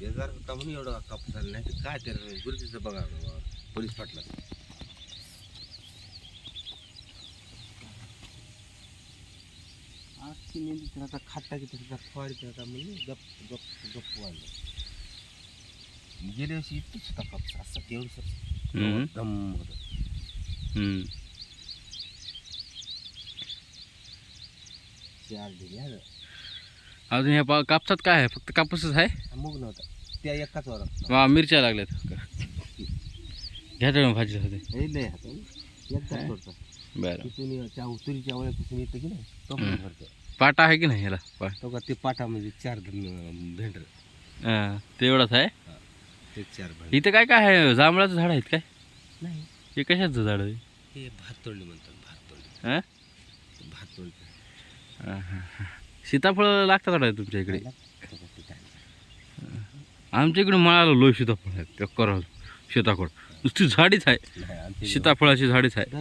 बेजार होता म्हणून एवढा कापूस आला नाही तर काय तर गुरुजीचं बघा पोलीस पाटला आजची मेहंदी तर आता खाटा की त्याचा फवारी आता म्हणजे गप गप गप वाढलं गेल्या वर्षी इतकंच होता कापूस असं तेवढं. दम होतं. चार दिले. अजून ह्या पा- कापसात काय आहे? फक्त कापूसच आहे? मग नव्हता. त्या एकाच वरात वा मिरच्या लागल्यात. घ्या तळून भाजी होते हे लय हात एकदा काय? सोडता बरं. तिथून त्या तुरीच्या वळ्यापासून येतं की नाही तो पण हम्म. भरतो. पाटा आहे की नाही ह्याला? पा तो का ते पाटा म्हणजे चार धन भेंडर. हा, ते एवढंच आहे? ते चार भेंडर. इथं काय काय आहे? जांभळाचं झाड आहेत काय? नाही. हे कशाचं झाड आहे? हे भात तोडणी म्हणतात भात तोडणी हा? भात तोडणी हा, हा, हा. सीताफळ लागतात वाटतं तुमच्या इकडे? आमच्या इकडे मळाला लोय सीताफळ आहे करावं सीताफळ. नुसती झाडीच आहे. सीताफळाची झाडीच आहे.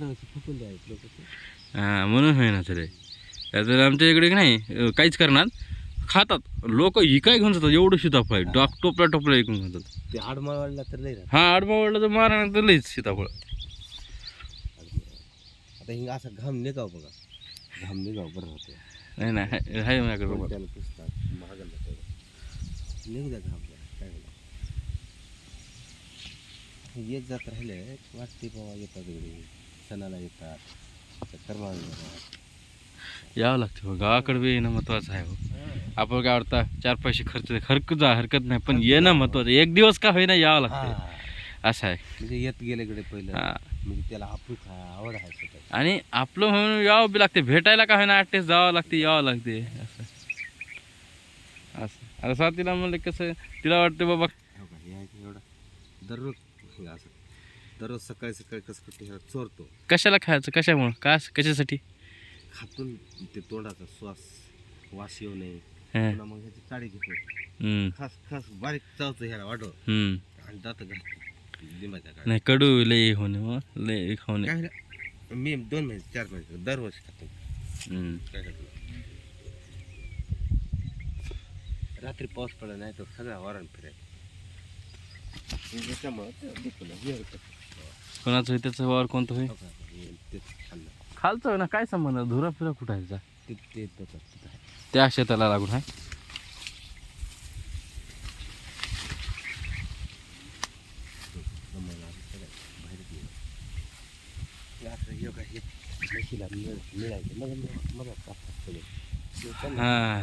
हा, म्हणून होईना सर तर. आमच्या इकडे नाही काहीच करणार. खातात. लोक इकाय घेऊन जातात? एवढं सीताफळ आहे. डाक टोपल्या टोपल्या ऐकून खातात ते आडमाळ वाढला तर राहत. हा आडबा वाढला तर मारा तर लईच सीताफळ. आता हिंग असा घाम निघाव बघा. घाम निघाव बरं राहतो नाही नाही आहे- माझ्याकडे बाबा त्याला पुसतात महागला तेवढं निघू द्या जरा, काय होणार. येत जात राहिले वाटते बाबा येतात इकडे. सणाला येतात कर्माला येतात. यावं लागतं हो. गावाकडे बी येणं महत्वाचं आहे हो आपण काय वाटतं चार पैसे खर्च हरकत जा हरकत नाही पण येणं महत्वाचं एक दिवस का होईना यावं लागतं. असं आहे. म्हणजे येत गेले इकडे पहिलं. म्हणजे त्याला आहे आवड आहे स्वतःची. आणि आपलं म्हणून यावं बी लागते. भेटायला का होईना आठ जावं लागते यावं लागते. असं. असं. आता साथीला म्हणलं कसं तिला वाटतं बाबा हो का, हे आहे की एवढं. दररोज हे असं. दररोज सकाळी सकाळी कसं ह्याला चोरतो. कशाला खायचं? कशामुळं? का कशासाठी? खातून ते तोंडाचा श्वास वास येऊ नये. हं, पुन्हा मग ह्याची काळी घेतो. खास खास बारीक चावतो ह्याला हम्म. आणि दात घालतो. नाही कडू लय होणे हो लय झालं? मी दोन महिने चार महिने दरवर्षी खातो रात्री पाऊस पडला नाही तर सगळा वारण फिरायचं त्याच्यामुळं. कोणाचं होय त्याचं वावर कोणतं हो? हे खाल्लं. खालचं ना काय संबंध धुरा फिरा कुठं आहे त्याचा? ते. त्या शेताला लागून आहे जमायला आलं सगळं बाहेरच गेलं. का हे म्हशीला मिळ- मिळायचं. ते त्यांना हा.